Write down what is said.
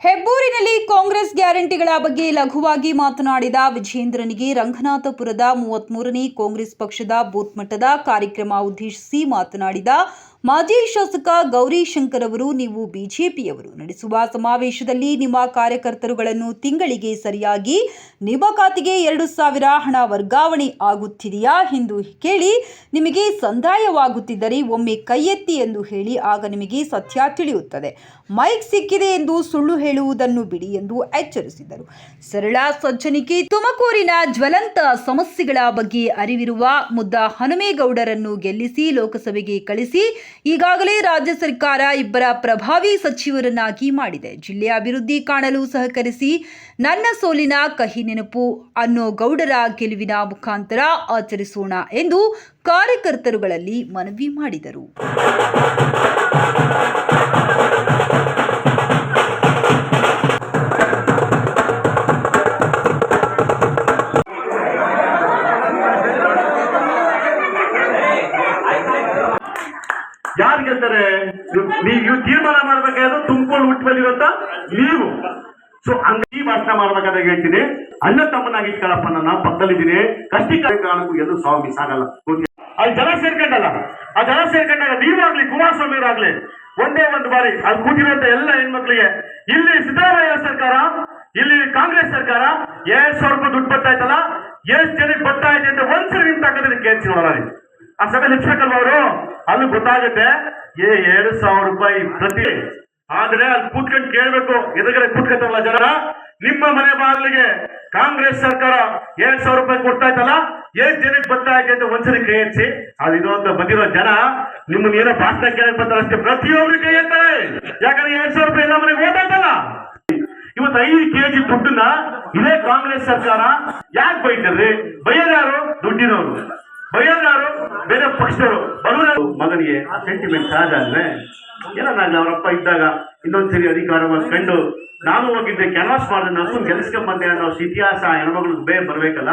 ಹೆಬ್ಬೂರಿನಲ್ಲಿ ಕಾಂಗ್ರೆಸ್ ಗ್ಯಾರಂಟಿಗಳ ಬಗ್ಗೆ ಲಘುವಾಗಿ ಮಾತನಾಡಿದ ವಿಜೇಂದ್ರನಿಗೆ ರಂಗನಾಥಪುರದ ಮೂವತ್ತ್ ಮೂರನೇ ಕಾಂಗ್ರೆಸ್ ಪಕ್ಷದ ಬೂತ್ ಮಟ್ಟದ ಕಾರ್ಯಕ್ರಮ ಉದ್ದೇಶಿಸಿ ಮಾತನಾಡಿದ ಮಾಜಿ ಶಾಸಕ ಗೌರಿಶಂಕರ್ ಅವರು, ನೀವು ಬಿಜೆಪಿಯವರು ನಡೆಸುವ ಸಮಾವೇಶದಲ್ಲಿ ನಿಮ್ಮ ಕಾರ್ಯಕರ್ತರುಗಳನ್ನು ತಿಂಗಳಿಗೆ ಸರಿಯಾಗಿ ನಿಮ್ಮ ಖಾತೆಗೆ ಎರಡು ಸಾವಿರ ಹಣ ವರ್ಗಾವಣೆ ಆಗುತ್ತಿದೆಯಾ ಎಂದು ಕೇಳಿ ನಿಮಗೆ ಸಂದಾಯವಾಗುತ್ತಿದ್ದರೆ ಒಮ್ಮೆ ಕೈ ಎತ್ತಿ ಎಂದು ಹೇಳಿ ಆಗ ನಿಮಗೆ ಸತ್ಯ ತಿಳಿಯುತ್ತದೆ. ಮೈಕ್ ಸಿಕ್ಕಿದೆ ಎಂದು ಸುಳ್ಳು ಹೇಳುವುದನ್ನು ಬಿಡಿ ಎಂದು ಎಚ್ಚರಿಸಿದರು. ಸರಳ ಸಜ್ಜನಿಕೆ, ತುಮಕೂರಿನ ಜ್ವಲಂತ ಸಮಸ್ಯೆಗಳ ಬಗ್ಗೆ ಅರಿವಿರುವ ಮುದ್ದ ಹನುಮೇಗೌಡರನ್ನು ಗೆಲ್ಲಿಸಿ ಲೋಕಸಭೆಗೆ ಕಳಿಸಿ ಈಗಾಗಲೇ ರಾಜ್ಯ ಸರ್ಕಾರ ಇಬ್ಬರ ಪ್ರಭಾವಿ ಸಚಿವರನ್ನಾಗಿ ಮಾಡಿದೆ. ಜಿಲ್ಲೆಯ ಅಭಿವೃದ್ಧಿ ಕಾಣಲು ಸಹಕರಿಸಿ ನನ್ನ ಸೋಲಿನ ಕಹಿ ನೆನಪು ಅನ್ನೋ ಗೌಡರ ಗೆಲುವಿನ ಮುಖಾಂತರ ಆಚರಿಸೋಣ ಎಂದು ಕಾರ್ಯಕರ್ತರುಗಳಲ್ಲಿ ಮನವಿ ಮಾಡಿದರು. ಯಾರು ಗೆಲ್ತಾರೆ? ನೀವು ತೀರ್ಮಾನ ಮಾಡ್ಬೇಕಾದ್ರೆ ತುಂಬಿಕೊಂಡು ಹುಟ್ಟು ಬಂದಿರುವಂತ ನೀವು. ಸೊ ಈ ಭಾಷಣ ಮಾಡ್ಬೇಕಾದಾಗ ಹೇಳ್ತೀನಿ. ಅಣ್ಣ ತಮ್ಮನಾಗಿ ಇಟ್ಕೊಳ್ಳಪ್ಪ ನನ್ನ ಪಕ್ಕದಲ್ಲಿದ್ದೀನಿ. ಕಷ್ಟಿ ಕಾರಣಕ್ಕೂ ಎಲ್ಲೂ ಸಾವು ಮಿಸ್ ಆಗಲ್ಲ ಓಕೆ ಅಲ್ಲಿ ಜನ ಸೇರ್ಕೊಂಡಲ್ಲ. ಆ ಜನ ಸೇರ್ಕೊಂಡಾಗ ನೀವಾಗ್ಲಿ ಕುಮಾರಸ್ವಾಮಿ ಆಗ್ಲಿ, ಒಂದೇ ಒಂದು ಬಾರಿ ಅಲ್ಲಿ ಕೂತಿರುವಂತ ಎಲ್ಲ ಹೆಣ್ಮಕ್ಳಿಗೆ, ಇಲ್ಲಿ ಸಿದ್ದರಾಮಯ್ಯ ಸರ್ಕಾರ, ಇಲ್ಲಿ ಕಾಂಗ್ರೆಸ್ ಸರ್ಕಾರ ಎರಡ್ ಸಾವಿರ ರೂಪಾಯಿ ದುಡ್ಡು ಬರ್ತಾ ಇತ್ತಲ್ಲ, ಎಷ್ಟು ಜನಕ್ಕೆ ಬರ್ತಾ ಇದೆ ಅಂತ ಒಂದ್ಸರಿ ನಿಮ್ ತಕ್ಕದಲ್ಲಿ ಕೇಳ್ತೀನಿ ಆ ಸಭೆ ಅವರು, ಅಲ್ಲಿ ಗೊತ್ತಾಗುತ್ತೆ, ಏ, ಎರಡು ಸಾವಿರ ರೂಪಾಯಿ ಪ್ರತಿ. ಆದ್ರೆ ಅಲ್ಲಿ ಕೂತ್ಕೊಂಡು ಕೇಳ್ಬೇಕು, ಎದುರುಗಡೆ ಕೂತ್ಕೊತಾರಲ್ಲ ಜನ. ನಿಮ್ಮ ಮನೆ ಬಾಗಿಲಿಗೆ ಕಾಂಗ್ರೆಸ್ ಸರ್ಕಾರ ಎರಡ್ ಸಾವಿರ ರೂಪಾಯಿ ಕೊಡ್ತಾ ಇತ್ತಲ್ಲ, ಏನ್ ಜನಕ್ಕೆ ಬರ್ತಾ ಇದೆ ಅಂತ ಒಂದ್ಸರಿ ಕೈ ಹೆಚ್ಚಿ ಅಲ್ಲಿ ಇದು ಅಂತ ಬಂದಿರೋ ಜನ, ನಿಮ್ಮನ್ನ ಏನೋ ಭಾಷಣ ಕೇಳಕ್ ಬರ್ತಾರೆ ಅಷ್ಟೇ. ಪ್ರತಿಯೊಬ್ರು ಕೈ ಎತ್ತಾರೆ ಯಾಕಂದ್ರೆ ಎರಡ್ ಸಾವಿರ ರೂಪಾಯಿ ಎಲ್ಲ ಮನೆಗೆ ಓದಾಯ್ತಲ್ಲ ಇವತ್ತು ಐದು ಕೆಜಿ ದುಡ್ಡನ್ನ ಇದೇ ಕಾಂಗ್ರೆಸ್ ಸರ್ಕಾರ ಯಾಕೆ ಬೈತಾರ್ರಿ ಯಾರು? ದುಡ್ಡಿನವರು. ಬೇರೆ ಪಕ್ಷದವರು. ಬಡವರ ಮಗನಿಗೆ ಸೆಂಟಿಮೆಂಟ್ ಸಹಜ ಅಂದ್ರೆ ಏನ ನಾನು ಅವರಪ್ಪ ಇದ್ದಾಗ ಇನ್ನೊಂದ್ಸರಿ ಅಧಿಕಾರವನ್ನು ಕಂಡು ನಾನು ಹೋಗಿದ್ದೆ ಕ್ಯಾನ್ವಾಸ್ ಮಾಡಿದೆ ನಾನು ಬಂದೆ ಅನ್ನೋ ಇತಿಹಾಸ ಹೆಣ್ಮಗಳು ಬೇ ಬರ್ಬೇಕಲ್ಲ?